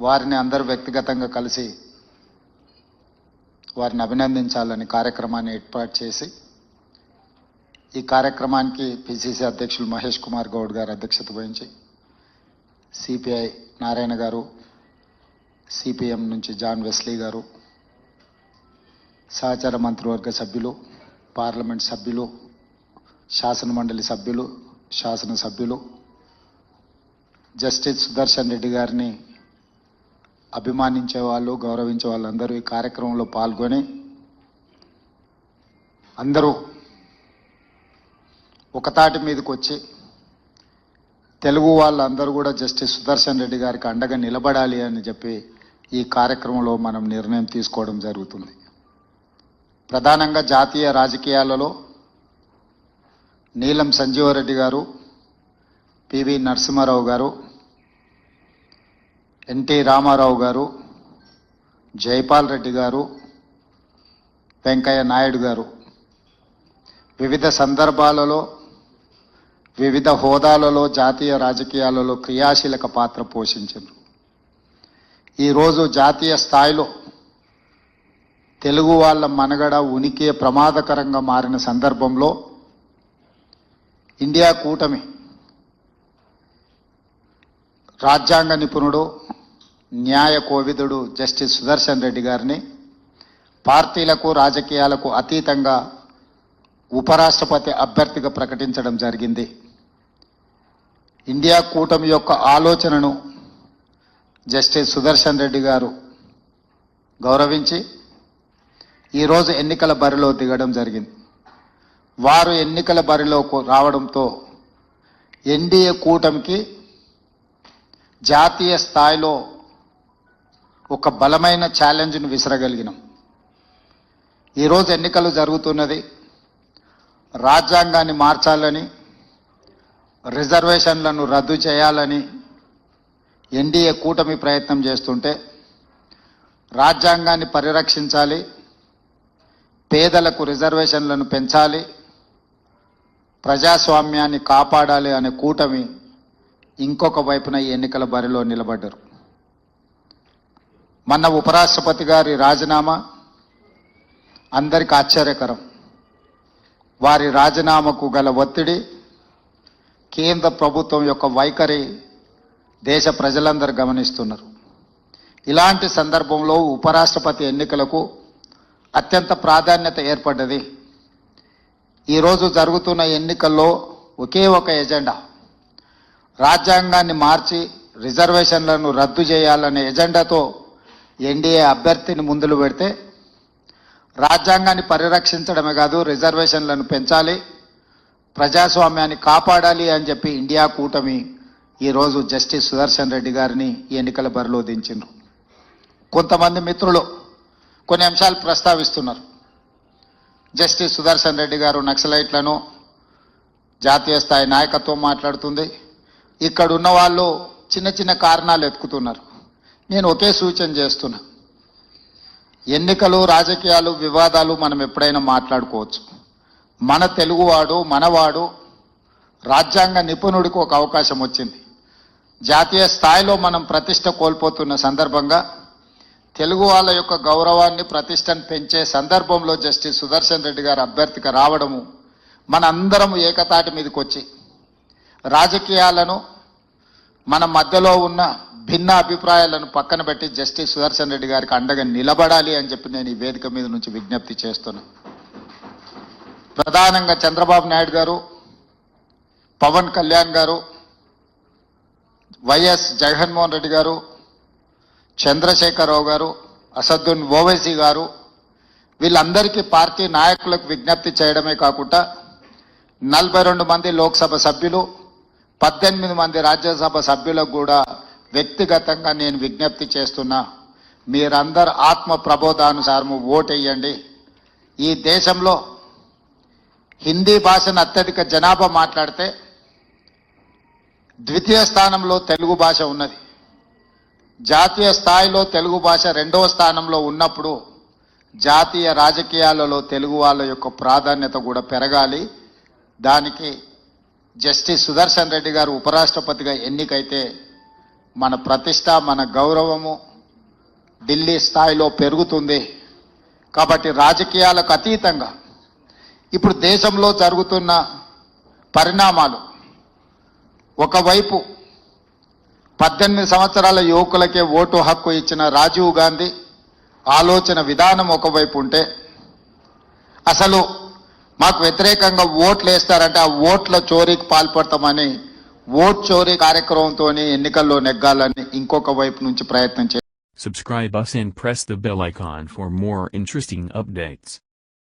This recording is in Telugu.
వారిని అందరూ వ్యక్తిగతంగా కలిసి వారిని అభినందించాలని కార్యక్రమాన్ని ఏర్పాటు చేసి ఈ కార్యక్రమానికి పిసిసి అధ్యక్షులు మహేష్ కుమార్ గౌడ్ గారు అధ్యక్షత వహించి సిపిఐ నారాయణ గారు సిపిఎం నుంచి జాన్ వెస్లీ గారు సహచార మంత్రివర్గ సభ్యులు పార్లమెంట్ సభ్యులు శాసన మండలి సభ్యులు శాసన సభ్యులు జస్టిస్ సుదర్శన్ రెడ్డి గారిని అభిమానించే వాళ్ళు గౌరవించే వాళ్ళందరూ ఈ కార్యక్రమంలో పాల్గొని అందరూ ఒకతాటి మీదకి వచ్చి తెలుగు వాళ్ళందరూ కూడా జస్టిస్ సుదర్శన్ రెడ్డి గారికి అండగా నిలబడాలి అని చెప్పి ఈ కార్యక్రమంలో మనం నిర్ణయం తీసుకోవడం జరుగుతుంది. ప్రధానంగా జాతీయ రాజకీయాలలో నీలం సంజీవరెడ్డి గారు పివి నరసింహారావు గారు ఎన్టీ రామారావు గారు జైపాల్ రెడ్డి గారు వెంకయ్య నాయుడు గారు. వివిధ సందర్భాలలో వివిధ హోదాలలో జాతీయ రాజకీయాలలో క్రియాశీలక పాత్ర పోషించారు. ఈరోజు జాతీయ స్థాయిలో తెలుగు వాళ్ళ మనగడ ఉనికి ప్రమాదకరంగా మారిన సందర్భంలో ఇండియా కూటమి రాజ్యాంగ నిపుణుడు న్యాయ కోవిదుడు జస్టిస్ సుదర్శన్ రెడ్డి గారిని పార్టీలకు రాజకీయాలకు అతీతంగా ఉపరాష్ట్రపతి అభ్యర్థిగా ప్రకటించడం జరిగింది. ఇండియా కూటమి యొక్క ఆలోచనను జస్టిస్ సుదర్శన్ రెడ్డి గారు గౌరవించి ఈరోజు ఎన్నికల బరిలో దిగడం జరిగింది. వారు ఎన్నికల బరిలో రావడంతో ఎన్డీఏ కూటమికి జాతీయ స్థాయిలో ఒక బలమైన ఛాలెంజ్ను విసరగలిగినాం. ఈరోజు ఎన్నికలు జరుగుతున్నది. రాజ్యాంగాన్ని మార్చాలని రిజర్వేషన్లను రద్దు చేయాలని ఎన్డీఏ కూటమి ప్రయత్నం చేస్తుంటే రాజ్యాంగాన్ని పరిరక్షించాలి పేదలకు రిజర్వేషన్లను పెంచాలి ప్రజాస్వామ్యాన్ని కాపాడాలి అనే కూటమి ఇంకొక వైపున ఈ ఎన్నికల బరిలో నిలబడ్డారు. మొన్న ఉపరాష్ట్రపతి గారి రాజీనామా అందరికి ఆశ్చర్యకరం. వారి రాజీనామాకు గల ఒత్తిడి కేంద్ర ప్రభుత్వం యొక్క వైఖరి దేశ ప్రజలందరూ గమనిస్తున్నారు. ఇలాంటి సందర్భంలో ఉపరాష్ట్రపతి ఎన్నికలకు అత్యంత ప్రాధాన్యత ఏర్పడ్డది. ఈరోజు జరుగుతున్న ఎన్నికల్లో ఒకే ఒక ఎజెండా రాజ్యాంగాన్ని మార్చి రిజర్వేషన్లను రద్దు చేయాలనే ఎజెండాతో ఎన్డీఏ అభ్యర్థిని ముందులు పెడితే రాజ్యాంగాన్ని పరిరక్షించడమే కాదు రిజర్వేషన్లను పెంచాలి ప్రజాస్వామ్యాన్ని కాపాడాలి అని చెప్పి ఇండియా కూటమి ఈరోజు జస్టిస్ సుదర్శన్ రెడ్డి గారిని ఎన్నికల బరిలో దించిండ్రు. కొంతమంది మిత్రులు కొన్ని అంశాలు ప్రస్తావిస్తున్నారు. జస్టిస్ సుదర్శన్ రెడ్డి గారు నక్సలైట్లను జాతీయ స్థాయి నాయకత్వం మాట్లాడుతుంది. ఇక్కడ ఉన్న వాళ్ళు చిన్న చిన్న కారణాలు ఎత్తుకుతున్నారు. నేను ఒకే సూచన చేస్తున్నా. ఎన్నికలు రాజకీయాలు వివాదాలు మనం ఎప్పుడైనా మాట్లాడుకోవచ్చు. మన తెలుగువాడు మనవాడు రాజ్యాంగ నిపుణుడికి ఒక అవకాశం వచ్చింది. జాతీయ స్థాయిలో మనం ప్రతిష్ట కోల్పోతున్న సందర్భంగా తెలుగు వాళ్ళ యొక్క గౌరవాన్ని ప్రతిష్టను పెంచే సందర్భంలో జస్టిస్ సుదర్శన్ రెడ్డి గారు అభ్యర్థిగా రావడము మన అందరం ఏకతాటి మీదకి వచ్చి రాజకీయాలను మన మధ్యలో ఉన్న భిన్న అభిప్రాయాలను పక్కన పెట్టి జస్టిస్ సుదర్శన్ రెడ్డి గారికి అండగా నిలబడాలి అని చెప్పి నేను ఈ వేదిక మీద నుంచి విజ్ఞప్తి చేస్తున్నా. ప్రధానంగా చంద్రబాబు నాయుడు గారు పవన్ కళ్యాణ్ గారు వైఎస్ జగన్మోహన్ రెడ్డి గారు చంద్రశేఖరరావు గారు అసదున్ ఓవైసీ గారు వీళ్ళందరికీ పార్టీ నాయకులకు విజ్ఞప్తి చేయడమే కాకుండా నలభై రెండు మంది లోక్సభ సభ్యులు పద్దెనిమిది మంది రాజ్యసభ సభ్యులకు కూడా వ్యక్తిగతంగా నేను విజ్ఞప్తి చేస్తున్నా మీరందరు ఆత్మ ప్రబోధానుసారము ఓటెయ్యండి ఈ దేశంలో హిందీ భాషను అత్యధిక జనాభా మాట్లాడితే ద్వితీయ స్థానంలో తెలుగు భాష ఉన్నది. జాతీయ స్థాయిలో తెలుగు భాష రెండవ స్థానంలో ఉన్నప్పుడు జాతీయ రాజకీయాలలో తెలుగు వాళ్ళ యొక్క ప్రాధాన్యత కూడా పెరగాలి. దానికి జస్టిస్ సుదర్శన్ రెడ్డి గారు ఉపరాష్ట్రపతిగా ఎన్నికైతే మన ప్రతిష్ట మన గౌరవము ఢిల్లీ స్థాయిలో పెరుగుతుంది కాబట్టి రాజకీయాలకు అతీతంగా ఇప్పుడు దేశంలో జరుగుతున్న పరిణామాలు. ఒకవైపు పద్దెనిమిది సంవత్సరాల యువకులకే ఓటు హక్కు ఇచ్చిన రాజీవ్ గాంధీ ఆలోచన విధానం ఒకవైపు ఉంటే అసలు మాకు వ్యతిరేకంగా ఓట్లు వేస్తారంటే ఆ ఓట్ల చోరీకి పాల్పడతామని ఓట్ చోరీ కార్యక్రమంతో ఎన్నికల్లో నెగ్గాలని ఇంకొక వైపు నుంచి ప్రయత్నం చేస్తారు Subscribe us and press the bell icon for more interesting updates.